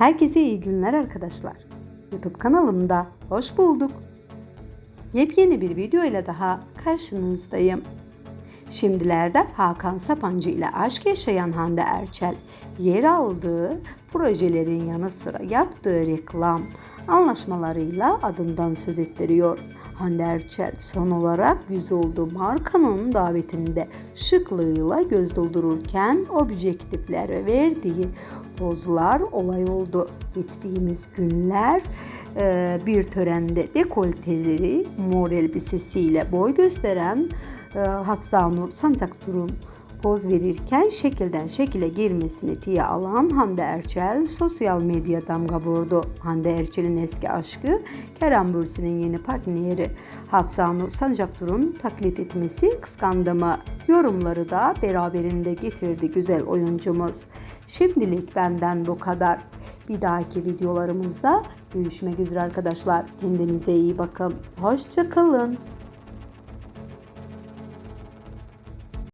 Herkese iyi günler arkadaşlar. YouTube kanalımda hoş bulduk. Yepyeni bir video ile daha karşınızdayım. Şimdilerde Hakan Sapancı ile aşk yaşayan Hande Erçel yer aldığı projelerin yanı sıra yaptığı reklam anlaşmalarıyla adından söz ettiriyor. Hande Erçel son olarak yüz olduğu markanın davetinde şıklığıyla göz doldururken objektiflere verdiği pozlar olay oldu. Geçtiğimiz günler e, bir törende dekolteleri mor elbisesiyle boy gösteren e, Hafsanur Sancaktur'un poz verirken şekilden şekile girmesini tiye alan Hande Erçel sosyal medya damga vurdu. Hande Erçel'in eski aşkı Kerem Bürsin'in yeni partneri Hafsanur Sancaktur'un taklit etmesi kıskandı mı? Yorumları da beraberinde getirdi güzel oyuncumuz. Şimdilik benden bu kadar. Bir dahaki videolarımızda görüşmek üzere arkadaşlar. Kendinize iyi bakın. Hoşçakalın.